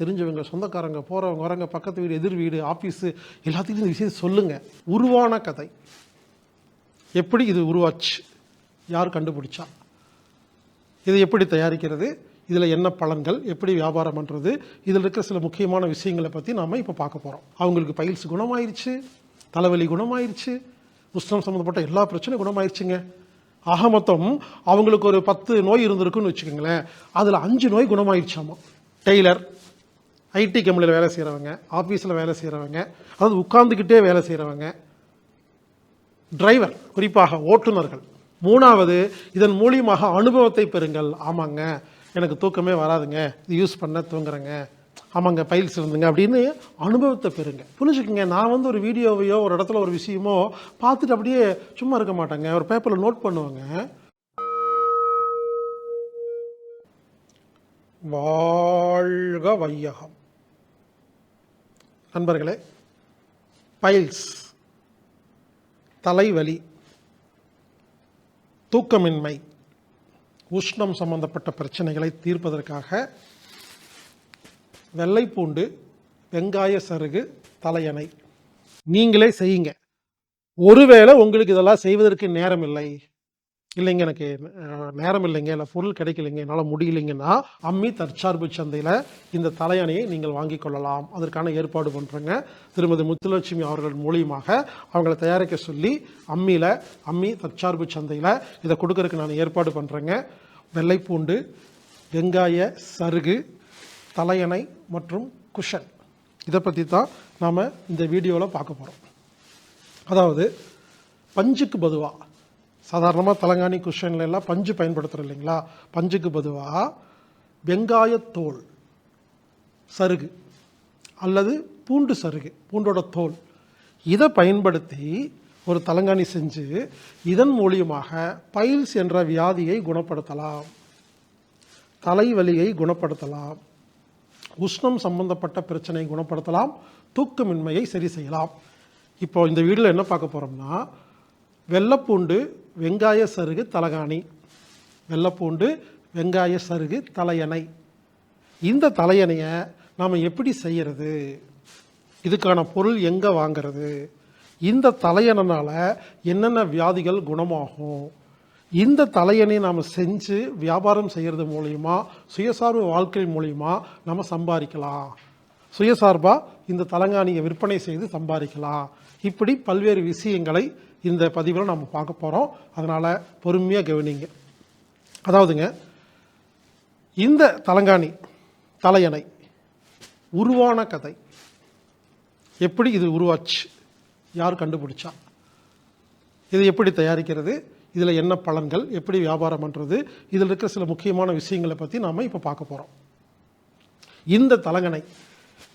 தெரிஞ்சவங்க சொந்தக்காரங்க போகிறவங்க வரவங்க பக்கத்து வீடு எதிர் வீடு ஆஃபீஸு எல்லாத்துக்கும் இந்த விஷயத்தை சொல்லுங்கள் உருவான கதை. எப்படி இது உருவாச்சு? யார் கண்டுபிடிச்சா? இதை எப்படி தயாரிக்கிறது? இதில் என்ன பலன்கள்? எப்படி வியாபாரம் பண்ணுறது இதில் இருக்கிற சில முக்கியமான விஷயங்களை பற்றி நாம் இப்போ பார்க்க போகிறோம் அவங்களுக்கு பைல்ஸ் குணமாயிருச்சு தலைவலி குணமாயிருச்சு உஷ்ணம் சம்மந்தப்பட்ட எல்லா பிரச்சனையும் குணமாயிருச்சுங்க. ஆக மொத்தம் அவங்களுக்கு ஒரு பத்து நோய் இருந்திருக்குன்னு வச்சுக்கோங்களேன். அதில் அஞ்சு நோய் குணமாயிருச்சாமா? டெய்லர் ஐடி கம்பெனியில் வேலை செய்கிறவங்க ஆஃபீஸில் வேலை செய்கிறவங்க அதாவது உட்கார்ந்துக்கிட்டே வேலை செய்கிறவங்க டிரைவர் குறிப்பாக ஓட்டுநர்கள். மூணாவது இதன் மூலியமாக அனுபவத்தை பெறுங்கள். ஆமாங்க எனக்கு தூக்கமே வராதுங்க இது யூஸ் பண்ண தூங்குறேங்க ஆமாங்க பைல்ஸ் இருந்துங்க அப்படின்னு அனுபவத்தை பெறுங்க. புரிஞ்சுக்கோங்க நான் வந்து ஒரு வீடியோவையோ ஒரு இடத்துல ஒரு விஷயமோ பார்த்துட்டு அப்படியே சும்மா இருக்க மாட்டேங்க. ஒரு பேப்பரில் நோட் பண்ணுவாங்க. வாழ்க வையகம். நண்பர்களே பைல்ஸ் தலைவலி தூக்கமின்மை உஷ்ணம் சம்பந்தப்பட்ட பிரச்சனைகளை தீர்ப்பதற்காக வெள்ளைப்பூண்டு வெங்காய சருகு தலையணை. நீங்களே செய்யுங்க. ஒருவேளை உங்களுக்கு இதெல்லாம் செய்வதற்கு நேரம் இல்லை இல்லைங்க எனக்கு நேரம் இல்லைங்க இல்லை பொருள் கிடைக்கலைங்க என்னால் முடியலைங்கன்னா அம்மி தற்சார்பு சந்தையில் இந்த தலையணையை நீங்கள் வாங்கி கொள்ளலாம். அதற்கான ஏற்பாடு பண்ணுறேங்க திருமதி முத்துலட்சுமி அவர்கள் மூலியமாக அவங்கள தயாரிக்க சொல்லி அம்மியில் அம்மி தற்சார்பு சந்தையில் இதை கொடுக்கறதுக்கு நான் ஏற்பாடு பண்ணுறேங்க வெள்ளைப்பூண்டு வெங்காய சருகு தலையணை மற்றும் குஷன். இதை பற்றி தான் நாம் இந்த வீடியோவில் பார்க்க போகிறோம் அதாவது பஞ்சுக்கு பதுவாக சாதாரணமாக தலங்காணி குஷன்ல எல்லாம் பஞ்சு பயன்படுத்துகிறோம் இல்லைங்களா? பஞ்சுக்கு பொதுவாக வெங்காயத்தோல் சருகு அல்லது பூண்டு சருகு பூண்டோட தோல். இதை பயன்படுத்தி ஒரு தலங்காணி செஞ்சு இதன் மூலியமாக பைல்ஸ் என்ற வியாதியை குணப்படுத்தலாம். தலைவலியை குணப்படுத்தலாம். உஷ்ணம் சம்பந்தப்பட்ட பிரச்சனையை குணப்படுத்தலாம். தூக்கமின்மையை சரி செய்யலாம். இப்போ இந்த வீடியோவில் என்ன பார்க்க போகிறோம்னா வெள்ளைப்பூண்டு வெங்காய சருகு தலகாணி. வெள்ளைப்பூண்டு வெங்காய சருகு தலையணை. இந்த தலையணையை நாம் எப்படி செய்கிறது இதுக்கான பொருள் எங்கே வாங்கிறது? இந்த தலையணைனால் என்னென்ன வியாதிகள் குணமாகும்? இந்த தலையணை நாம் செஞ்சு வியாபாரம் செய்கிறது மூலியமா சுயசார்பு வாழ்க்கை மூலயமா நம்ம சம்பாதிக்கலாம். சுயசார்பாக இந்த தலங்காணியை விற்பனை செய்து சம்பாதிக்கலாம். இப்படி பல்வேறு விஷயங்களை இந்த பதிவில் நம்ம பார்க்க போகிறோம் அதனால் பொறுமையாக கவனிங்க. அதாவதுங்க இந்த தலங்காணி தலையணை உருவான கதை. எப்படி இது உருவாச்சு? யார் கண்டுபிடிச்சா? இது எப்படி தயாரிக்கிறது? இதில் என்ன பலன்கள்? எப்படி வியாபாரம் பண்ணுறது இதில் இருக்கிற சில முக்கியமான விஷயங்களை பற்றி நாம் இப்போ பார்க்க போகிறோம் இந்த தலங்கணை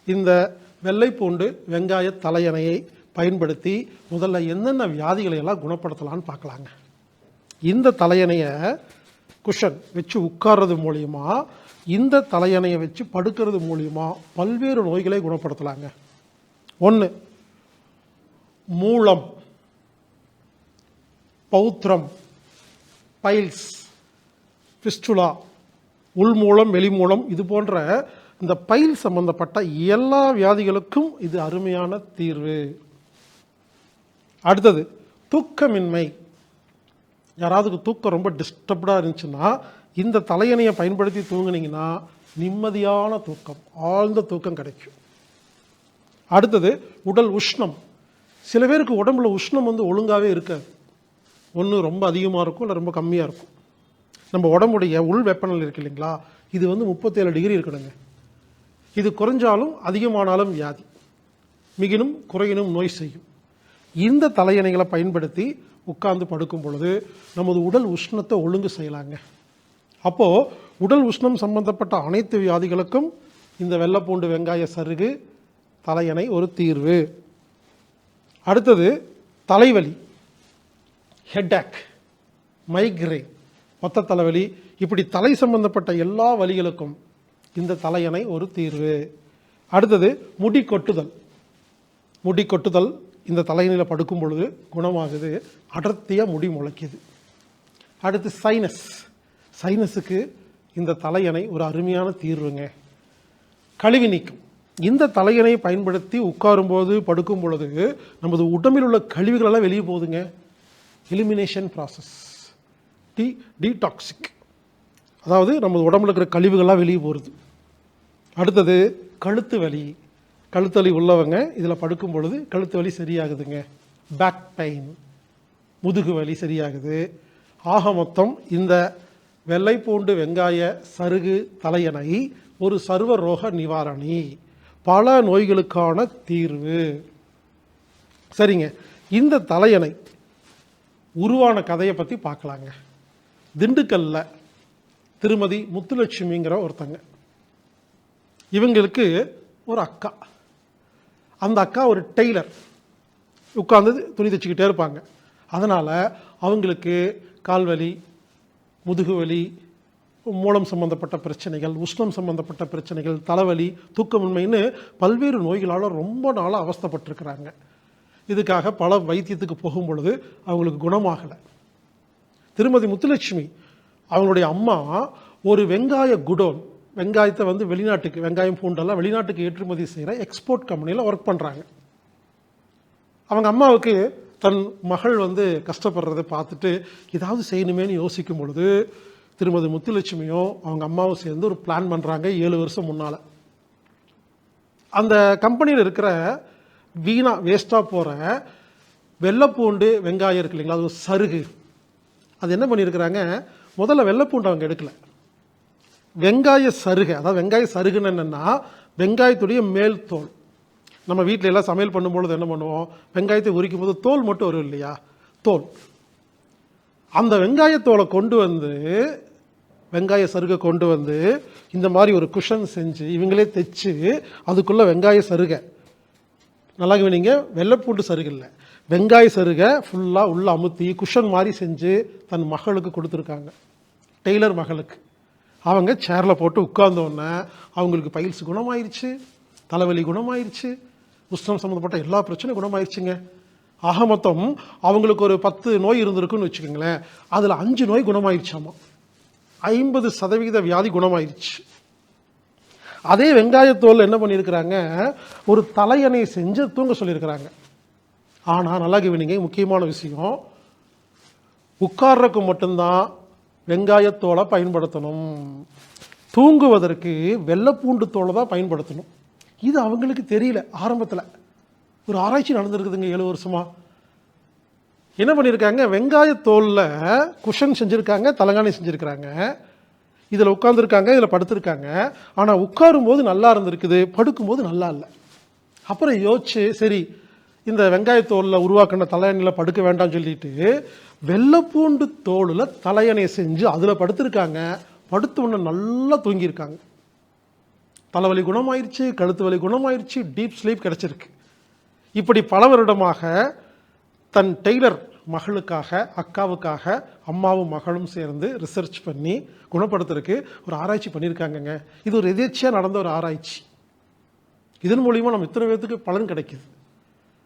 இந்த வெள்ளைப்பூண்டு வெங்காய தலையணையை பயன்படுத்தி முதல்ல என்னென்ன வியாதிகளை எல்லாம் குணப்படுத்தலாம்னு பார்க்கலாங்க. இந்த தலையணையை குஷன் வச்சு உட்கார்றது மூலியமா இந்த தலையணையை வச்சு படுக்கிறது மூலியமா பல்வேறு நோய்களை குணப்படுத்தலாங்க. ஒன்று மூலம் பௌத்திரம் பைல்ஸ் ஃபிஸ்டுலா உள்மூலம் வெளிமூலம் இது போன்ற இந்த பைல் சம்பந்தப்பட்ட எல்லா வியாதிகளுக்கும் இது அருமையான தீர்வு. அடுத்தது தூக்கமின்மை. யாராவதுக்கு தூக்கம் ரொம்ப டிஸ்டர்ப்டாக இருந்துச்சுன்னா இந்த தலையணையை பயன்படுத்தி தூங்குனீங்கன்னா நிம்மதியான தூக்கம் ஆழ்ந்த தூக்கம் கிடைக்கும். அடுத்தது உடல் உஷ்ணம். சில பேருக்கு உடம்புல உஷ்ணம் வந்து ஒழுங்காகவே இருக்காது. ஒன்று ரொம்ப அதிகமாக இருக்கும் இல்லை ரொம்ப கம்மியாக இருக்கும். நம்ம உடம்புடைய உள் வெப்பநிலை இருக்கு இல்லைங்களா இது வந்து முப்பத்தேழு டிகிரி இருக்கணுங்க. இது குறைஞ்சாலும் அதிகமானாலும் வியாதி. மிகினும் குறையினும் நோய் செய்யும். இந்த தலையணைகளை பயன்படுத்தி உட்கார்ந்து படுக்கும் பொழுது நமது உடல் உஷ்ணத்தை ஒழுங்கு செய்யலாங்க. அப்போது உடல் உஷ்ணம் சம்பந்தப்பட்ட அனைத்து வியாதிகளுக்கும் இந்த வெள்ளைப்பூண்டு வெங்காய சருகு தலையணை ஒரு தீர்வு. அடுத்தது தலைவலி ஹெட்டேக் மைக்ரேன் மொத்த தலைவலி. இப்படி தலை சம்பந்தப்பட்ட எல்லா வலிகளுக்கும் இந்த தலையணை ஒரு தீர்வு. அடுத்தது முடி கொட்டுதல் முடி கொட்டுதல் இந்த தலையணையில் படுக்கும் பொழுது குணமாகுது அடர்த்தியாக முடி முளைக்குது. அடுத்து சைனஸ் சைனஸுக்கு இந்த தலையணை ஒரு அருமையான தீர்வுங்க. கழிவு நீக்கம். இந்த தலையணை பயன்படுத்தி உட்காரும்போது படுக்கும் பொழுது நமது உடம்பில் உள்ள கழிவுகளெல்லாம் வெளியே போகுதுங்க. எலிமினேஷன் ப்ராசஸ் டி டீடாக்சிக் அதாவது நமது உடம்புல இருக்கிற கழிவுகள்லாம் வெளியே போகிறது அடுத்தது கழுத்து வலி. கழுத்து வலி உள்ளவங்க இதில் படுக்கும் பொழுது கழுத்து வலி சரியாகுதுங்க. பேக் பெயின் முதுகு வலி சரியாகுது. ஆக மொத்தம் இந்த வெள்ளை பூண்டு வெங்காய சருகு தலையணை ஒரு சர்வ ரோக நிவாரணி. பல நோய்களுக்கான தீர்வு. சரிங்க. இந்த தலையணை உருவான கதையை பற்றி பார்க்கலாங்க. திண்டுக்கல்ல திருமதி முத்துலட்சுமிங்கிற ஒருத்தங்க. இவங்களுக்கு ஒரு அக்கா. அந்த அக்கா ஒரு டெய்லர். உட்காந்து துணி தைச்சிக்கிட்டே இருப்பாங்க. அதனால் அவங்களுக்கு கால்வலி முதுகுவலி மூலம் சம்பந்தப்பட்ட பிரச்சனைகள் உஷ்ணம் சம்பந்தப்பட்ட பிரச்சனைகள் தலைவலி தூக்கமின்மைன்னு பல்வேறு நோய்களால் ரொம்ப நாளாக அவஸ்தப்பட்டிருக்கிறாங்க. இதுக்காக பல வைத்தியத்துக்கு போகும் பொழுது அவங்களுக்கு குணமாகலை. திருமதி முத்துலட்சுமி அவங்களுடைய அம்மா ஒரு வெங்காய குடோன் வெங்காயத்தை வந்து வெளிநாட்டுக்கு வெங்காயம் பூண்டெல்லாம் வெளிநாட்டுக்கு ஏற்றுமதி செய்கிற எக்ஸ்போர்ட் கம்பெனியில் ஒர்க் பண்ணுறாங்க அவங்க அம்மாவுக்கு தன் மகள் வந்து கஷ்டப்படுறதை பார்த்துட்டு ஏதாவது செய்யணுமேன்னு யோசிக்கும் பொழுது திருமதி முத்துலட்சுமியும் அவங்க அம்மாவும் சேர்ந்து ஒரு பிளான் பண்ணுறாங்க ஏழு வருஷம் முன்னால். அந்த கம்பெனியில் இருக்கிற வீணாக வேஸ்ட்டாக போகிற வெள்ளைப்பூண்டு வெங்காயம் இருக்கு இல்லைங்களா அது ஒரு சருகு. அது என்ன பண்ணியிருக்கிறாங்க முதல்ல வெள்ளைப்பூண்டு அவங்க எடுக்கலை. வெங்காய சருகை. அதாவது வெங்காய சருகுன்னு என்னென்னா வெங்காயத்துடைய மேல் தோல். நம்ம வீட்டில் எல்லாம் சமையல் பண்ணும்பொழுது என்ன பண்ணுவோம்? வெங்காயத்தை உரிக்கும் போது தோல் மட்டும் வரும் இல்லையா? தோல். அந்த வெங்காயத்தோலை கொண்டு வந்து வெங்காய சருகை கொண்டு வந்து இந்த மாதிரி ஒரு குஷன் செஞ்சு இவங்களே தைச்சு அதுக்குள்ளே வெங்காய சருகை. நல்லா நீங்கள் வெள்ளைப்பூண்டு சருகை இல்லை. வெங்காய சருகை ஃபுல்லாக உள்ளே அமுத்தி குஷன் மாதிரி செஞ்சு தன் மகளுக்கு கொடுத்துருக்காங்க. டெய்லர் மகளுக்கு. அவங்க சேரில் போட்டு உட்கார்ந்தோடனே அவங்களுக்கு பைல்ஸ் குணமாயிருச்சு தலைவலி குணமாயிருச்சு உஷ்ணம் சம்மந்தப்பட்ட எல்லா பிரச்சனையும் குணமாயிருச்சுங்க. ஆக மொத்தம் அவங்களுக்கு ஒரு பத்து நோய் இருந்திருக்குன்னு வச்சுக்கோங்களேன். அதில் அஞ்சு நோய் குணமாயிருச்சாமா? ஐம்பது சதவிகித வியாதி குணமாயிருச்சு. அதே வெங்காயத்தோல் என்ன பண்ணியிருக்கிறாங்க? ஒரு தலையணையை செஞ்சு தூங்க சொல்லியிருக்கிறாங்க. ஆனால் நல்லா கவனிங்க முக்கியமான விஷயம் உட்கார்றதுக்கு மட்டும்தான் வெங்காயத்தோலை பயன்படுத்தணும். தூங்குவதற்கு வெள்ளைப்பூண்டு தோலை தான் பயன்படுத்தணும். இது அவங்களுக்கு தெரியல ஆரம்பத்தில். ஒரு ஆராய்ச்சி நடந்திருக்குதுங்க ஏழு வருஷமாக என்ன பண்ணியிருக்காங்க வெங்காயத்தோலில் குஷன் செஞ்சுருக்காங்க தலங்காணி செஞ்சுருக்கிறாங்க. இதில் உட்காந்துருக்காங்க இதில் படுத்திருக்காங்க. ஆனால் உட்காரும்போது நல்லா இருந்திருக்குது படுக்கும்போது நல்லா இல்லை. அப்புறம் யோசிச்சு சரி இந்த வெங்காயத்தோலில் உருவாக்கின தலையணையில் படுக்க வேண்டாம்னு சொல்லிட்டு வெள்ளைப்பூண்டு தோலில் தலையணை செஞ்சு அதில் படுத்திருக்காங்க. படுத்த உடனே நல்லா தூங்கியிருக்காங்க. தலைவலி குணமாயிருச்சு கழுத்து வலி குணமாயிருச்சு டீப் ஸ்லீப் கிடச்சிருக்கு. இப்படி பல வருடமாக தன் டெய்லர் மகளுக்காக அக்காவுக்காக அம்மாவும் மகளும் சேர்ந்து ரிசர்ச் பண்ணி குணப்படுத்துறதுக்கு ஒரு ஆராய்ச்சி பண்ணியிருக்காங்கங்க. இது ஒரு எதேச்சியாக நடந்த ஒரு ஆராய்ச்சி. இதன் மூலிமா நம்ம இத்தனை பேர்த்துக்கு பலன் கிடைக்குது.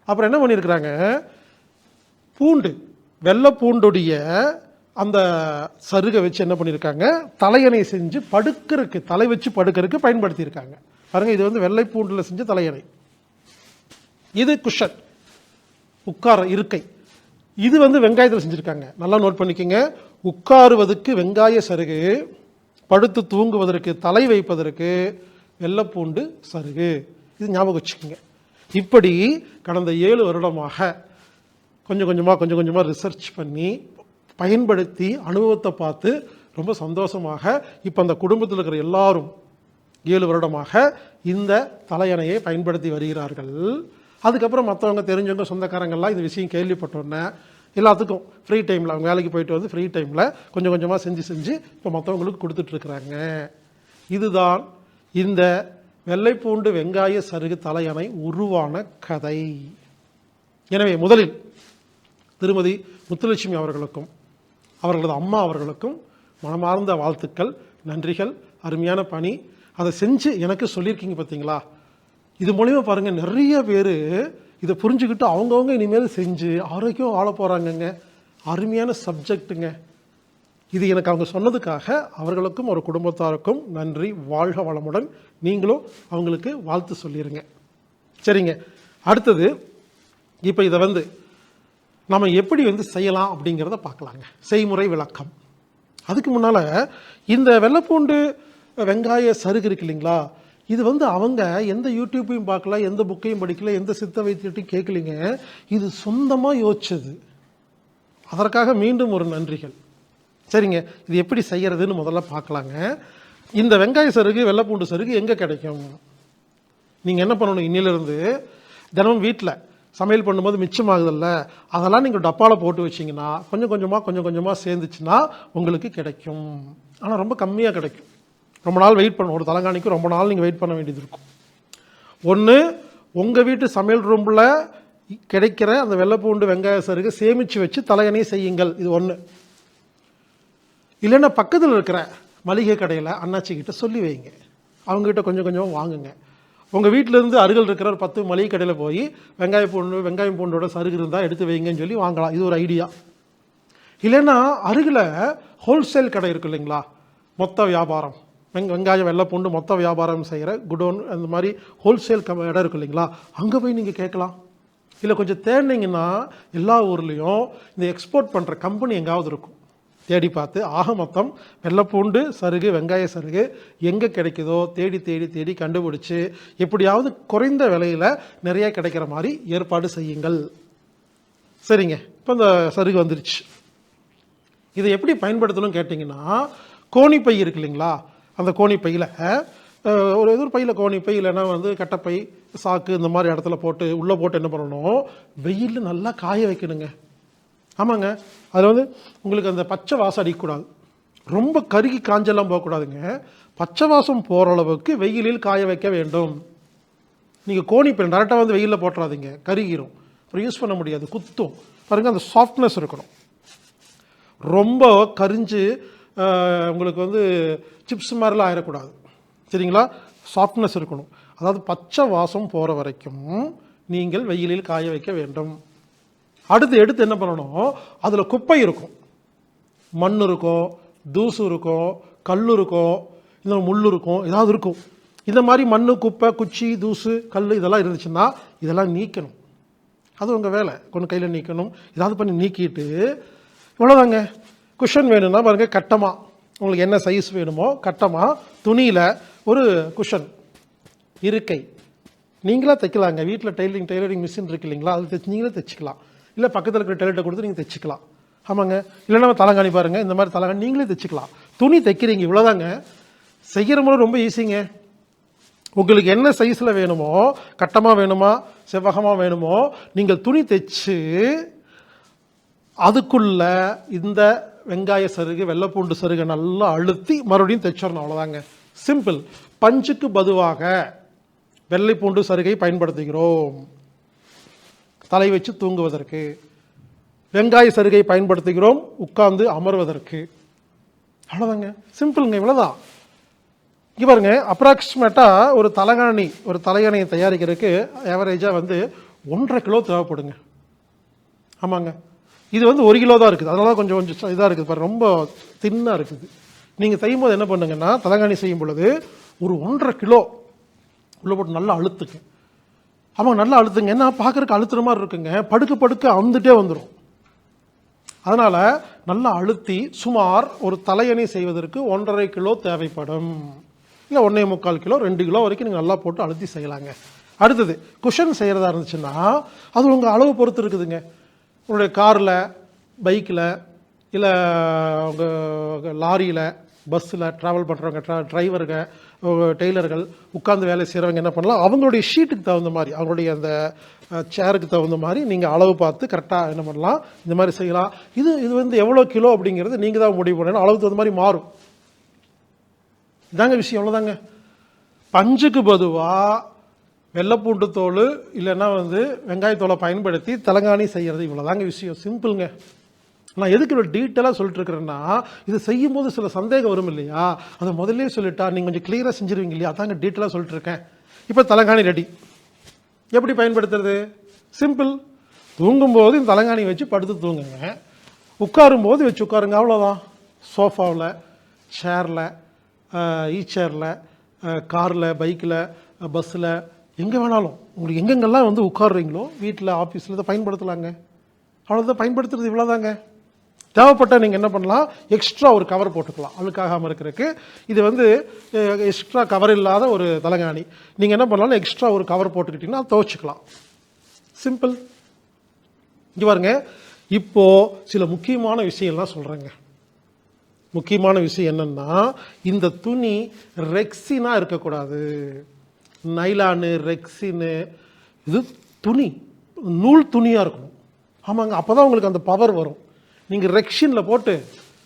அப்புறம் என்ன பண்ணியிருக்கிறாங்க? பூண்டு வெள்ளை பூண்டுடைய அந்த சருகை வச்சு என்ன பண்ணியிருக்காங்க? தலையணை செஞ்சு படுக்கிறதுக்கு தலை வச்சு படுக்கிறதுக்கு பயன்படுத்தியிருக்காங்க. பாருங்கள் இது வந்து வெள்ளை பூண்டில் செஞ்ச தலையணை. இது குஷன் உட்கார இருக்கை. இது வந்து வெங்காயத்தில் செஞ்சுருக்காங்க. நல்லா நோட் பண்ணிக்கோங்க. உட்காருவதற்கு வெங்காய சருகு படுத்து தூங்குவதற்கு தலை வைப்பதற்கு வெள்ளைப்பூண்டு சருகு. இது ஞாபகம் வச்சுக்கோங்க. இப்படி கடந்த ஏழு வருடமாக கொஞ்சம் கொஞ்சமாக கொஞ்சம் கொஞ்சமாக ரிசர்ச் பண்ணி பயன்படுத்தி அனுபவத்தை பார்த்து ரொம்ப சந்தோஷமாக இப்போ அந்த குடும்பத்தில் இருக்கிற எல்லாரும் ஏழு வருடமாக இந்த தலையணையை பயன்படுத்தி வருகிறார்கள். அதுக்கப்புறம் மற்றவங்க தெரிஞ்சவங்க சொந்தக்காரங்கள்லாம் இந்த விஷயம் கேள்விப்பட்டோன்னே எல்லாத்துக்கும் ஃப்ரீ டைமில் அவங்க வேலைக்கு போயிட்டு வந்து ஃப்ரீ டைமில் கொஞ்சம் கொஞ்சமாக செஞ்சு செஞ்சு இப்போ மற்றவங்களுக்கு கொடுத்துட்ருக்குறாங்க இதுதான் இந்த வெள்ளைப்பூண்டு வெங்காய சருகு தலையணை உருவான கதை. எனவே முதலில் திருமதி முத்துலட்சுமி அவர்களுக்கும் அவர்களது அம்மா அவர்களுக்கும் மனமார்ந்த வாழ்த்துக்கள் நன்றிகள் அருமையான பணி. அதை செஞ்சு எனக்கு சொல்லியிருக்கீங்க பார்த்தீங்களா? இது மூலிமா பாருங்கள் நிறைய பேர் இதை புரிஞ்சுக்கிட்டு அவங்கவுங்க இனிமேல் செஞ்சு ஆரோக்கியம் வாழ போகிறாங்கங்க அருமையான சப்ஜெக்ட்டுங்க இது எனக்கு அவங்க சொன்னதுக்காக அவர்களுக்கும் ஒரு குடும்பத்தாருக்கும் நன்றி வாழ்க வளமுடன் நீங்களும் அவங்களுக்கு வாழ்த்து சொல்லிடுங்க சரிங்க. அடுத்தது இப்போ இதை வந்து நம்ம எப்படி வந்து செய்யலாம் அப்படிங்கிறத பார்க்கலாங்க செய்முறை விளக்கம். அதுக்கு முன்னால் இந்த வெள்ளைப்பூண்டு வெங்காய சருகு இருக்கு இல்லைங்களா? இது வந்து அவங்க எந்த யூடியூப்பையும் பார்க்கல எந்த புக்கையும் படிக்கல எந்த சித்த வைத்தியத்தையும் கேட்கலிங்க இது சொந்தமாக யோசிச்சது. அதற்காக மீண்டும் ஒரு நன்றிகள். சரிங்க. இது எப்படி செய்கிறதுன்னு முதல்ல பார்க்கலாங்க. இந்த வெங்காய சருகு வெள்ளைப்பூண்டு சருகு எங்கே கிடைக்கும்? நீங்கள் என்ன பண்ணணும்? இன்னிலிருந்து தினமும் வீட்டில் சமையல் பண்ணும்போது மிச்சமாகுதில்ல. அதெல்லாம் நீங்கள் டப்பாவில் போட்டு வச்சிங்கன்னா கொஞ்சம் கொஞ்சமாக கொஞ்சம் கொஞ்சமாக சேர்ந்துச்சுன்னா உங்களுக்கு கிடைக்கும். ஆனால் ரொம்ப கம்மியாக கிடைக்கும். ரொம்ப நாள் வெயிட் பண்ணணும். ஒரு தலங்காணிக்கு ரொம்ப நாள் நீங்கள் வெயிட் பண்ண வேண்டியது இருக்கும். ஒன்று உங்கள் வீட்டு சமையல் ரூமில் கிடைக்கிற அந்த வெள்ளைப்பூண்டு வெங்காய சருகு சேமித்து வச்சு தலையணை செய்யுங்கள். இது ஒன்று இல்லைன்னா பக்கத்தில் இருக்கிற மளிகை கடையில் அண்ணாச்சிக்கிட்ட சொல்லி வைங்க. அவங்ககிட்ட கொஞ்சம் கொஞ்சம் வாங்குங்க. உங்கள் வீட்டிலேருந்து அருகில் இருக்கிற ஒரு பத்து மளிகை கடையில் போய் வெங்காய பூண்டு வெங்காயம் பூண்டோட சருகு இருந்தால் எடுத்து வைங்கன்னு சொல்லி வாங்கலாம். இது ஒரு ஐடியா. இல்லைன்னா அருகில் ஹோல்சேல் கடை இருக்கு இல்லைங்களா? மொத்த வியாபாரம். வெங் வெங்காயம் வெள்ளை பூண்டு மொத்த வியாபாரம் செய்கிற குடோன் அந்த மாதிரி ஹோல்சேல் க இடம் இருக்கு இல்லைங்களா? அங்கே போய் நீங்கள் கேட்கலாம். இல்லை கொஞ்சம் தேடினீங்கன்னா எல்லா ஊர்லேயும் இந்த எக்ஸ்போர்ட் பண்ணுற கம்பெனி எங்காவது இருக்கும். தேடி பார்த்து ஆக மொத்தம் வெள்ளைப்பூண்டு சருகு வெங்காய சருகு எங்கே கிடைக்குதோ தேடி தேடி தேடி கண்டுபிடிச்சி எப்படியாவது குறைந்த விலையில் நிறைய கிடைக்கிற மாதிரி ஏற்பாடு செய்யுங்கள். சரிங்க. இப்போ இந்த சருகு வந்துருச்சு. இதை எப்படி பயன்படுத்தணும் கேட்டிங்கன்னா கோணிப்பை இருக்கு இல்லைங்களா? அந்த கோணிப்பையில் ஒரு எதிர் பையில் கோணிப்பை இல்லைன்னா வந்து கட்டப்பை சாக்கு இந்த மாதிரி இடத்துல போட்டு உள்ளே போட்டு என்ன பண்ணணும்? வெயில் நல்லா காய வைக்கணுங்க. ஆமாங்க. அதில் வந்து உங்களுக்கு அந்த பச்சை வாசம் அடிக்கக்கூடாது. ரொம்ப கருகி காஞ்செல்லாம் போகக்கூடாதுங்க. பச்சை வாசம் போகிற அளவுக்கு வெயிலில் காய வைக்க வேண்டும். நீங்கள் கோணிப்பை டேரெக்டாக வந்து வெயிலில் போட்டுறாதீங்க. கருகிரும். அப்புறம் யூஸ் பண்ண முடியாது. குத்தும். பாருங்கள் அந்த சாஃப்ட்னஸ் இருக்கணும். ரொம்ப கரிஞ்சு உங்களுக்கு வந்து சிப்ஸ் மாதிரிலாம் ஆயிடக்கூடாது சரிங்களா? சாஃப்ட்னஸ் இருக்கணும். அதாவது பச்சை வாசம் போகிற வரைக்கும் நீங்கள் வெயிலில் காய வைக்க வேண்டும். அடுத்து எடுத்து என்ன பண்ணணும்? அதில் குப்பை இருக்கும். மண் இருக்கும் தூசு இருக்கும் கல் இருக்கும் இந்த முள் இருக்கும் ஏதாவது இருக்கும். இந்த மாதிரி மண் குப்பை குச்சி தூசு கல் இதெல்லாம் இருந்துச்சுன்னா இதெல்லாம் நீக்கணும். அது உங்கள் வேலை. கொண்டு கையில் நீக்கணும். ஏதாவது பண்ணி நீக்கிட்டு இவ்வளோதாங்க குஷன் வேணும்னா பாருங்கள் கட்டமாக உங்களுக்கு என்ன சைஸ் வேணுமோ கட்டமாக துணியில் ஒரு குஷன் இருக்கை. நீங்களாக தைக்கலாங்க. வீட்டில் டெய்லரிங் டெய்லரிங் மிஷின் இருக்கு இல்லைங்களா? அது தைச்சு நீங்களே தைச்சிக்கலாம். இல்லை பக்கத்தில் இருக்கிற டெய்லர்கிட்ட கொடுத்து நீங்கள் தைச்சிக்கலாம். ஆமாங்க. இல்லைன்னா தலங்காணி பாருங்கள் இந்த மாதிரி தலங்காணி நீங்களே தைச்சிக்கலாம். துணி தைக்கிறீங்க இவ்வளோதாங்க செய்கிற முறை ரொம்ப ஈஸிங்க உங்களுக்கு என்ன சைஸில் வேணுமோ கட்டமாக வேணுமா செவ்வகமாக வேணுமோ நீங்கள் துணி தைச்சு அதுக்குள்ள இந்த வெங்காய சருகு வெள்ளைப்பூண்டு சருகை நல்லா அழுத்தி மறுபடியும் தைச்சிடணும். அவ்வளோதாங்க சிம்பிள் பஞ்சுக்கு பதுவாக வெள்ளைப்பூண்டு சருகை பயன்படுத்துகிறோம். தலை வச்சு தூங்குவதற்கு. வெங்காய சருகை பயன்படுத்துகிறோம் உட்கார்ந்து அமர்வதற்கு. அவ்வளோதாங்க சிம்பிளுங்க இவ்வளோதான் இங்கே பாருங்க அப்ராக்சிமேட்டாக ஒரு தலைகாணி ஒரு தலையணையை தயாரிக்கிறதுக்கு ஆவரேஜாக வந்து ஒன்றரை கிலோ தேவைப்படுங்க. ஆமாங்க. இது வந்து ஒரு கிலோ தான் இருக்குது. அதனால கொஞ்சம் கொஞ்சம் இதாக இருக்குது. பாரு ரொம்ப தின்னாக இருக்குது. நீங்கள் செய்யும்போது என்ன பண்ணுங்கன்னா தலைகாணி செய்யும் பொழுது ஒரு ஒன்றரை கிலோ உள்ளே போட்டு நல்லா அழுத்துக்கு அவங்க நல்லா அழுத்துங்க. என்ன பார்க்குறக்கு அழுத்துற மாதிரி இருக்குங்க. படுக்க படுக்க அழுந்துட்டே வந்துடும் அதனால் நல்லா அழுத்தி சுமார் ஒரு தலையணை செய்வதற்கு ஒன்றரை கிலோ தேவைப்படும். இல்லை ஒன்றே முக்கால் கிலோ ரெண்டு கிலோ வரைக்கும் நீங்கள் நல்லா போட்டு அழுத்தி செய்யலாங்க. அடுத்தது குஷன் செய்கிறதா இருந்துச்சுன்னா அது உங்கள் அளவு பொறுத்து இருக்குதுங்க. உங்களுடைய காரில் பைக்கில் இல்லை உங்கள் லாரியில் பஸ்ஸில் ட்ராவல் பண்ணுறவங்க ட்ரா டிரைவருங்க டெய்லர்கள் உட்காந்து வேலை செய்கிறவங்க என்ன பண்ணலாம்? அவங்களுடைய ஷீட்டுக்கு தகுந்த மாதிரி அவங்களுடைய அந்த சேருக்கு தகுந்த மாதிரி நீங்கள் அளவு பார்த்து கரெக்டாக என்ன பண்ணலாம்? இந்த மாதிரி செய்யலாம். இது இது வந்து எவ்வளோ கிலோ அப்படிங்கிறது நீங்கள் தான் முடிவு பண்ணணும். அளவுக்கு தகுந்த மாதிரி மாறும். இதாங்க விஷயம். அவ்வளோதாங்க பஞ்சுக்கு பதுவாக வெள்ளைப்பூண்டு தோல் இல்லைன்னா வந்து வெங்காயத்தோலை பயன்படுத்தி தலங்காணி செய்கிறது இவ்வளோதாங்க விஷயம். சிம்பிளுங்க நான் எதுக்கு இவ்வளோ டீட்டெயிலாக சொல்லிட்டு இருக்கிறேன்னா இது செய்யும் போது சில சந்தேகம் வரும் இல்லையா? அதை முதல்ல சொல்லிட்டா நீங்கள் கொஞ்சம் கிளியராக செஞ்சிருவீங்க இல்லையா? அதாங்க டீட்டெயிலாக சொல்லிட்டு இருக்கேன் இப்போ தலங்காணி ரெடி எப்படி பயன்படுத்துறது? சிம்பிள் தூங்கும்போது இந்த தலங்காணி வச்சு படுத்து தூங்குங்க. உட்காரும்போது வச்சு உட்காருங்க. அவ்வளோதான் சோஃபாவில் சேரில் ஈ சேரில் காரில் பைக்கில் பஸ்ஸில் எங்கே வேணாலும். உங்களுக்கு எங்கெங்கெல்லாம் வந்து உட்காடுறீங்களோ வீட்டில் ஆஃபீஸில் இதை பயன்படுத்தலாங்க. அவ்வளோதான் பயன்படுத்துறது இவ்வளோதாங்க தேவைப்பட்டால் நீங்கள் என்ன பண்ணலாம்? எக்ஸ்ட்ரா ஒரு கவர் போட்டுக்கலாம். அழுக்காகாமல் இருக்கிறதுக்கு இது வந்து எக்ஸ்ட்ரா கவர் இல்லாத ஒரு தலைகாணி. நீங்கள் என்ன பண்ணலாம்? எக்ஸ்ட்ரா ஒரு கவர் போட்டுக்கிட்டிங்கன்னா துவைச்சிக்கலாம். சிம்பிள் இங்கே பாருங்க. இப்போ சில முக்கியமான விஷயம்லாம் சொல்கிறேங்க முக்கியமான விஷயம் என்னென்னா இந்த துணி ரெக்ஸினாக இருக்கக்கூடாது. நைலானு ரெக்ஸினு இது துணி. நூல் துணியாக இருக்கணும். ஆமாங்க. அப்போ தான் உங்களுக்கு அந்த பவர் வரும். நீங்கள் ரெக்ஷினில் போட்டு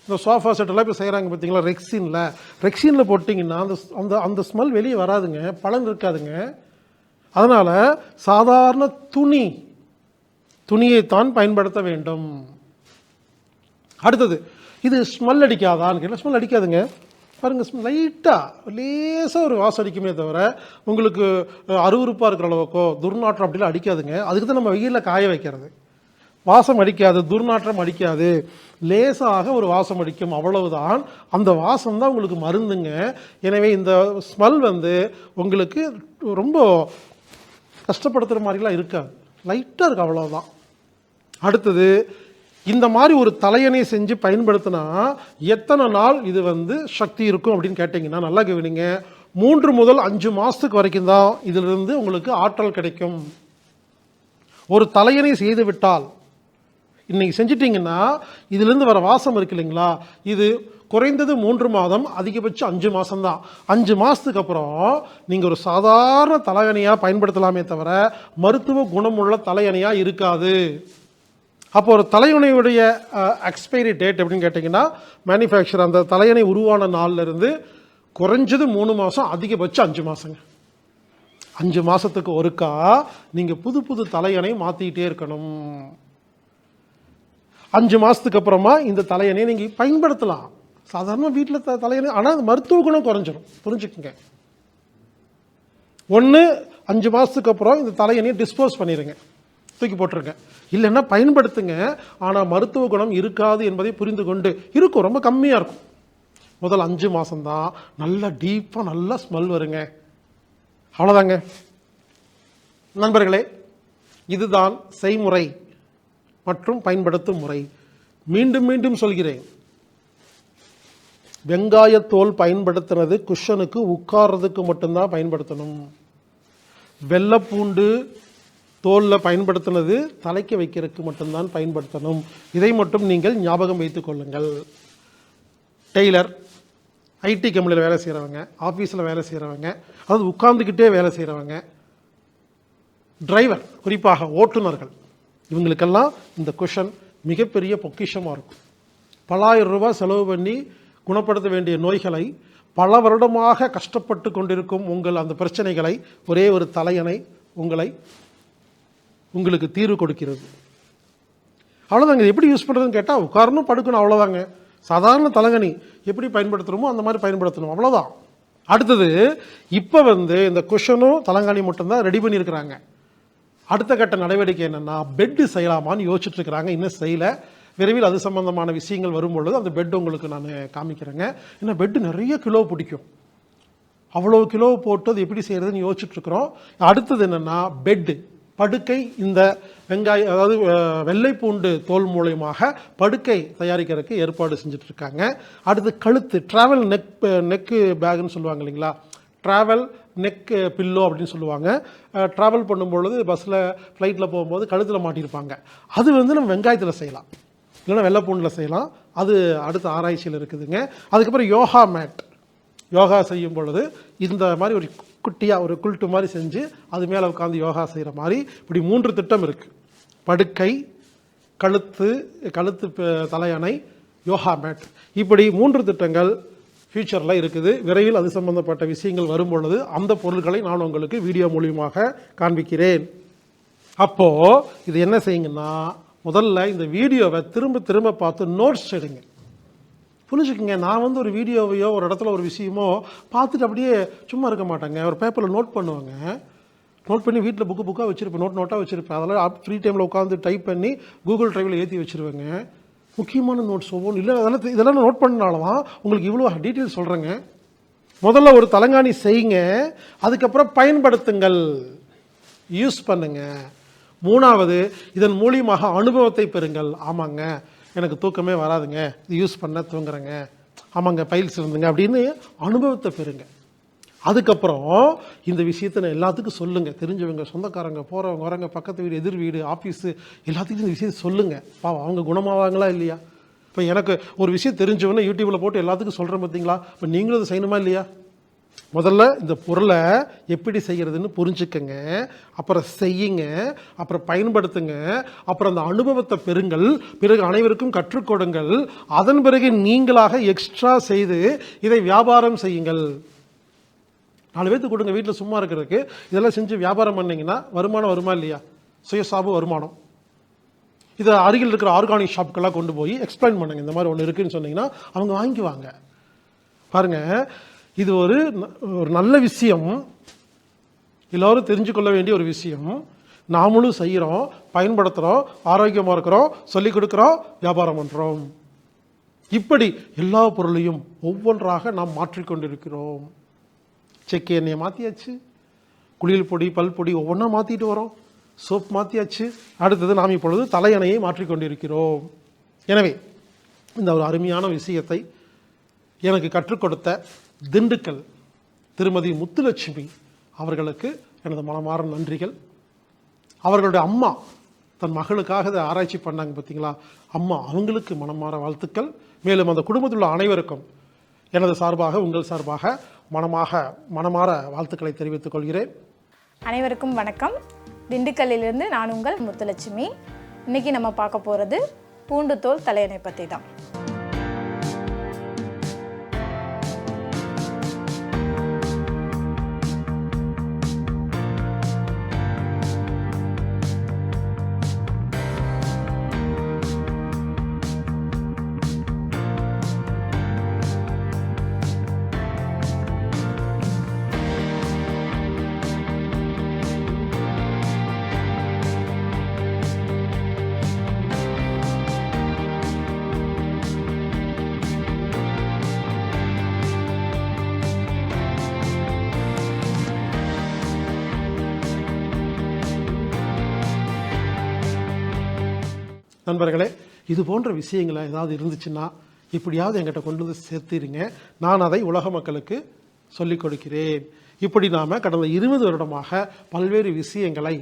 இந்த சோஃபா செட்டெல்லாம் இப்போ செய்கிறாங்க பார்த்தீங்களா ரெக்ஸினில் ரெக்ஸினில் போட்டிங்கன்னா அந்த அந்த அந்த ஸ்மெல் வெளியே வராதுங்க பழம் இருக்காதுங்க. அதனால் சாதாரண துணி துணியைத்தான் பயன்படுத்த வேண்டும். அடுத்தது இது ஸ்மெல் அடிக்காதான்னு கேட்டால் ஸ்மெல் அடிக்காதுங்க. பாருங்கள் லைட்டாக லேசாக ஒரு வாசம் அடிக்குமே தவிர உங்களுக்கு அருவருப்பாக இருக்கிற அளவுக்கோ துர்நாற்றம் அப்படிலாம் அடிக்காதுங்க. அதுக்கு தான் நம்ம வெயிலில் காய வைக்கிறது. வாசம் அடிக்காது துர்நாற்றம் அடிக்காது. லேசாக ஒரு வாசம் அடிக்கும் அவ்வளவுதான். அந்த வாசம் தான் உங்களுக்கு மருந்துங்க. எனவே இந்த ஸ்மெல் வந்து உங்களுக்கு ரொம்ப கஷ்டப்படுத்துகிற மாதிரிலாம் இருக்காது. லைட்டாக இருக்குது அவ்வளோதான் அடுத்தது இந்த மாதிரி ஒரு தலையணை செஞ்சு பயன்படுத்தினா எத்தனை நாள் இது வந்து சக்தி இருக்கும் அப்படின்னு கேட்டிங்கன்னா நல்லா கவனிங்க மூன்று முதல் அஞ்சு மாதத்துக்கு வரைக்கும் தான் இதிலிருந்து உங்களுக்கு ஆற்றல் கிடைக்கும். ஒரு தலையணை செய்து இன்றைக்கி இன்னைக்கு செஞ்சிட்டிங்கன்னா இதுலேருந்து வர வாசம் இருக்கு இல்லைங்களா? இது குறைந்தது மூன்று மாதம் அதிகபட்சம் அஞ்சு மாதம்தான் அஞ்சு மாதத்துக்கு அப்புறம் நீங்கள் ஒரு சாதாரண தலையணையாக பயன்படுத்தலாமே தவிர மருத்துவ குணமுள்ள தலையணையாக இருக்காது. அப்போ ஒரு தலையணையுடைய எக்ஸ்பைரி டேட் எப்படின்னு கேட்டிங்கன்னா மேனுஃபேக்சர் அந்த தலையணை உருவான நாள்லேருந்து குறைஞ்சது மூணு மாதம் அதிகபட்சம் அஞ்சு மாதங்க அஞ்சு மாதத்துக்கு ஒருக்கா நீங்கள் புது புது தலையணை மாற்றிக்கிட்டே இருக்கணும். அஞ்சு மாதத்துக்கு அப்புறமா இந்த தலையணையை நீங்கள் பயன்படுத்தலாம். சாதாரண வீட்டில் த தலையணை ஆனால் அது மருத்துவ குணம் குறைஞ்சிரும். புரிஞ்சுக்குங்க. ஒன்று அஞ்சு மாதத்துக்கு அப்புறம் இந்த தலையணையை டிஸ்போஸ் பண்ணிடுங்க தூக்கி போட்டுருங்க. இல்லைன்னா பயன்படுத்துங்க. ஆனால் மருத்துவ குணம் இருக்காது என்பதை புரிந்து கொண்டு இருக்கும். ரொம்ப கம்மியாக இருக்கும். முதல் அஞ்சு மாதம்தான் நல்லா டீப்பாக நல்லா ஸ்மெல் வருங்க. அவ்வளோதாங்க நண்பர்களே இதுதான் செய்முறை. மற்றும் பயன்படுத்தும் முறை. மீண்டும் மீண்டும் சொல்கிறேன். வெங்காயத்தோல் பயன்படுத்துறது குஷனுக்கு உட்கார்றதுக்கு மட்டும்தான் பயன்படுத்தணும். வெள்ளைப்பூண்டு தோலில் பயன்படுத்தினது தலைக்கு வைக்கிறதுக்கு மட்டும்தான் பயன்படுத்தணும். இதை மட்டும் நீங்கள் ஞாபகம் வைத்துக் கொள்ளுங்கள். டெய்லர் ஐடி கம்பெனியில் வேலை செய்கிறவங்க ஆஃபீஸில் வேலை செய்கிறவங்க அதாவது உட்கார்ந்துக்கிட்டே வேலை செய்கிறவங்க டிரைவர் குறிப்பாக ஓட்டுநர்கள் இவங்களுக்கெல்லாம் இந்த கொஷன் மிகப்பெரிய பொக்கிஷமாக இருக்கும். பலாயிரம் ரூபாய் செலவு பண்ணி குணப்படுத்த வேண்டிய நோய்களை பல வருடமாக கஷ்டப்பட்டு கொண்டிருக்கும் உங்கள் அந்த பிரச்சனைகளை ஒரே ஒரு தலையணை உங்களை உங்களுக்கு தீர்வு கொடுக்கிறது. அவ்வளோதாங்க எப்படி யூஸ் பண்ணுறதுன்னு கேட்டால் உட்காரணும் படுக்கணும் அவ்வளோதாங்க சாதாரண தலைகணி எப்படி பயன்படுத்துகிறோமோ அந்த மாதிரி பயன்படுத்தணும். அவ்வளோதான் அடுத்தது இப்போ வந்து இந்த குஷனும் தலங்காணி மட்டும்தான் ரெடி பண்ணியிருக்கிறாங்க. அடுத்த கட்ட நடவடிக்கை என்னென்னா பெட்டு செய்யலாமான்னு யோசிச்சுட்டு இருக்கிறாங்க இன்னும் செய்யலை. விரைவில் அது சம்பந்தமான விஷயங்கள் வரும்பொழுது அந்த பெட் உங்களுக்கு நான் காமிக்கிறேங்க. ஏன்னா பெட்டு நிறைய கிலோ பிடிக்கும். அவ்வளோ கிலோ போட்டு அது எப்படி செய்கிறதுன்னு யோசிச்சுட்ருக்குறோம். அடுத்தது என்னென்னா பெட்டு படுக்கை இந்த வெங்காயம் அதாவது வெள்ளை வெள்ளைப்பூண்டு தோல் மூலயமாக படுக்கை தயாரிக்கிறதுக்கு ஏற்பாடு செஞ்சுட்ருக்காங்க. அடுத்து கழுத்து ட்ராவல் நெக் நெக்கு பேக்குன்னு சொல்லுவாங்க இல்லைங்களா? ட்ராவல் நெக் பில்லோ அப்படின்னு சொல்லுவாங்க. Uh, ட்ராவல் பண்ணும்பொழுது பஸ்ஸில் ஃப்ளைட்டில் போகும்போது கழுத்தில் மாட்டியிருப்பாங்க. அது வந்து நம்ம வெங்காயத்தில் செய்யலாம். இல்லைன்னா வெள்ளைப்பூண்டில் செய்யலாம். அது அடுத்த ஆராய்ச்சியில் இருக்குதுங்க. அதுக்கப்புறம் யோகா மேட் யோகா செய்யும் பொழுது இந்த மாதிரி ஒரு குட்டியாக ஒரு குல்ட்டு மாதிரி செஞ்சு அது மேலே உட்காந்து யோகா செய்கிற மாதிரி இப்படி மூன்று திட்டம் இருக்குது படுக்கை கழுத்து கழுத்து தலையணை யோகா மேட் இப்படி மூன்று திட்டங்கள் ஃபியூச்சரில் இருக்குது. விரைவில் அது சம்பந்தப்பட்ட விஷயங்கள் வரும்பொழுது அந்த பொருட்களை நான் உங்களுக்கு வீடியோ மூலியமாக காண்பிக்கிறேன். அப்போது இது என்ன செய்யுங்கன்னா முதல்ல இந்த வீடியோவை திரும்ப திரும்ப பார்த்து நோட்ஸ் எடுங்க. புரிஞ்சுக்கோங்க நான் வந்து ஒரு வீடியோவையோ ஒரு இடத்துல ஒரு விஷயமோ பார்த்துட்டு அப்படியே சும்மா இருக்க மாட்டேங்க. ஒரு பேப்பரில் நோட் பண்ணுவாங்க. நோட் பண்ணி வீட்டில் புக்கு புக்காக வச்சுருப்பேன். நோட் நோட்டாக வச்சுருப்பேன். அதெல்லாம் ஃப்ரீ டைமில் உட்காந்து டைப் பண்ணி கூகுள் ட்ரைவில் ஏற்றி வச்சுருவேங்க. முக்கியமான நோட்ஸ் ஒவ்வொன்றும் இல்லை அதெல்லாம் இதெல்லாம் நோட் பண்ணனால உங்களுக்கு இவ்வளோ டீட்டெயில் சொல்கிறேங்க முதல்ல ஒரு தலங்காணி செய்யுங்க. அதுக்கப்புறம் பயன்படுத்துங்கள். யூஸ் பண்ணுங்க. மூணாவது இதன் மூலியமாக அனுபவத்தை பெறுங்கள். ஆமாங்க. எனக்கு தூக்கமே வராதுங்க. இது யூஸ் பண்ண தூங்குறேங்க. ஆமாங்க பயில்ஸ் இருந்துங்க அப்படின்னு அனுபவத்தை பெறுங்க. அதுக்கப்புறம் இந்த விஷயத்தை நான் எல்லாத்துக்கும் சொல்லுங்கள் தெரிஞ்சவங்க சொந்தக்காரங்க போகிறவங்க வரவங்க பக்கத்து வீடு எதிர் வீடு ஆஃபீஸு எல்லாத்துக்கும் இந்த விஷயத்தை சொல்லுங்கள் பாவம் அவங்க குணமாவாங்களா இல்லையா? இப்போ எனக்கு ஒரு விஷயம் தெரிஞ்சவொன்னே யூடியூப்பில் போட்டு எல்லாத்துக்கும் சொல்கிறேன் பார்த்தீங்களா இப்போ நீங்களும் அதை செய்யணுமா இல்லையா? முதல்ல இந்த பொருளை எப்படி செய்கிறதுன்னு புரிஞ்சுக்கங்க. அப்புறம் செய்யுங்க. அப்புறம் பயன்படுத்துங்க. அப்புறம் அந்த அனுபவத்தை பெறுங்கள். பிறகு அனைவருக்கும் கற்றுக்கொடுங்கள் அதன் பிறகு நீங்களாக எக்ஸ்ட்ரா செய்து இதை வியாபாரம் செய்யுங்கள். நாலு பேர்த்துக்கு கொடுங்க வீட்டில் சும்மா இருக்கிறதுக்கு. இதெல்லாம் செஞ்சு வியாபாரம் பண்ணிங்கன்னா வருமானம் வருமா இல்லையா? சுயசாபு வருமானம். இதை அருகில் இருக்கிற ஆர்கானிக் ஷாப்புக்கெல்லாம் கொண்டு போய் எக்ஸ்பிளைன் பண்ணுங்கள் இந்த மாதிரி ஒன்று இருக்குன்னு சொன்னீங்கன்னா அவங்க வாங்கிக்குவாங்க. பாருங்க இது ஒரு ந- ஒரு நல்ல விஷயம். எல்லோரும் தெரிஞ்சு கொள்ள வேண்டிய ஒரு விஷயம். நாமளும் செய்கிறோம் பயன்படுத்துகிறோம் ஆரோக்கியமாக இருக்கிறோம் சொல்லிக் கொடுக்குறோம் வியாபாரம் பண்ணுறோம் இப்படி எல்லா பொருளையும் ஒவ்வொன்றாக நாம் மாற்றிக்கொண்டிருக்கிறோம் செக்கு எண்ணெயை மாற்றியாச்சு குளியல் பொடி பல் பொடி ஒவ்வொன்றா மாற்றிட்டு வரோம். சோப் மாற்றியாச்சு அடுத்தது நாம் இப்பொழுது தலையணையை மாற்றிக்கொண்டிருக்கிறோம் எனவே இந்த ஒரு அருமையான விஷயத்தை எனக்கு கற்றுக் கொடுத்த திண்டுக்கல் திருமதி முத்துலட்சுமி அவர்களுக்கு எனது மனமாற நன்றிகள். அவர்களுடைய அம்மா தன் மகளுக்காக இதை ஆராய்ச்சி பண்ணாங்க பார்த்தீங்களா? அம்மா அவங்களுக்கு மனமாற வாழ்த்துக்கள். மேலும் அந்த குடும்பத்தில் உள்ள அனைவருக்கும் எனது சார்பாக உங்கள் சார்பாக மனமாக மனமாற வாழ்த்துக்களை தெரிவித்துக் கொள்கிறேன். அனைவருக்கும் வணக்கம். திண்டுக்கல்லிலிருந்து நான் உங்கள் முத்துலட்சுமி. இன்னைக்கு நம்ம பார்க்க போகிறது பூண்டு தோல் தலையணை பற்றி தான் நண்பர்களே இது போன்ற விஷயங்களை ஏதாவது இருந்துச்சுன்னா இப்படியாவது எங்கிட்ட கொண்டு வந்து சேர்த்திருங்க. நான் அதை உலக மக்களுக்கு சொல்லிக் கொடுக்கிறேன். இப்படி நாம கடந்த இருபது வருடமாக பல்வேறு விஷயங்களை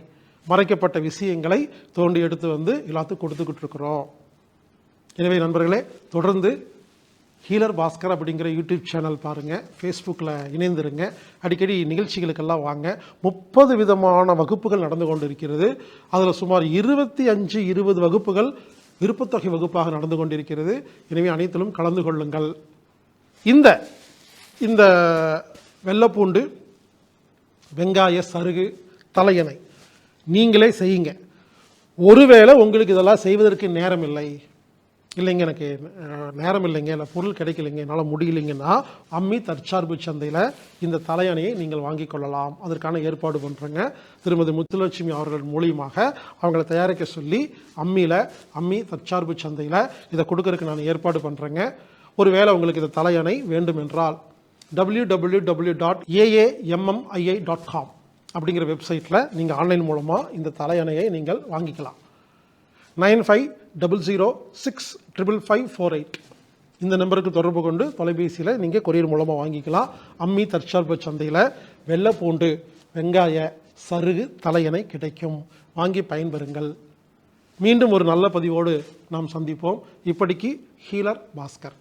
மறைக்கப்பட்ட விஷயங்களை தோண்டி எடுத்து வந்து எல்லாத்துக்கும் கொடுத்துக்கிட்டு இருக்கிறோம். எனவே நண்பர்களே தொடர்ந்து ஹீலர் பாஸ்கர் அப்படிங்கிற யூடியூப் சேனல் பாருங்கள் ஃபேஸ்புக்கில் இணைந்திருங்க. அடிக்கடி நிகழ்ச்சிகளுக்கெல்லாம் வாங்க. முப்பது விதமான வகுப்புகள் நடந்து கொண்டு இருக்கிறது அதில் சுமார் இருபத்தி அஞ்சு இருபது வகுப்புகள் விருப்பத்தொகை வகுப்பாக நடந்து கொண்டிருக்கிறது. எனவே அனைத்திலும் கலந்து கொள்ளுங்கள். இந்த இந்த வெள்ளப்பூண்டு வெங்காய சருகு தலையணை நீங்களே செய்யுங்க. ஒருவேளை உங்களுக்கு இதெல்லாம் செய்வதற்கு நேரம் இல்லை இல்லைங்க எனக்கு நேரம் இல்லைங்க இல்லை பொருள் கிடைக்கலைங்க என்னால் முடியலைங்கன்னா அம்மி தற்சார்பு சந்தையில் இந்த தலையணையை நீங்கள் வாங்கி கொள்ளலாம். அதற்கான ஏற்பாடு பண்ணுறேங்க திருமதி முத்துலட்சுமி அவர்கள் மூலியமாக அவங்கள தயாரிக்க சொல்லி அம்மியில் அம்மி தற்சார்பு சந்தையில் இதை கொடுக்கறதுக்கு நான் ஏற்பாடு பண்ணுறேங்க ஒருவேளை உங்களுக்கு இந்த தலையணை வேண்டும் என்றால் W dot AAMMII dot com அப்படிங்கிற வெப்சைட்டில் நீங்கள் ஆன்லைன் மூலமாக இந்த தலையணையை நீங்கள் வாங்கிக்கலாம். Nine five double zero six triple five four eight இந்த நம்பருக்கு தொடர்பு கொண்டு தொலைபேசியில் நீங்கள் கொரியர் மூலமாக வாங்கிக்கலாம். அம்மி தற்சார்பு சந்தையில் வெள்ளைப்பூண்டு வெங்காய சருகு தலையணை கிடைக்கும். வாங்கி பயன்பெறுங்கள். மீண்டும் ஒரு நல்ல பதிவோடு நாம் சந்திப்போம். இப்படிக்கு ஹீலர் பாஸ்கர்.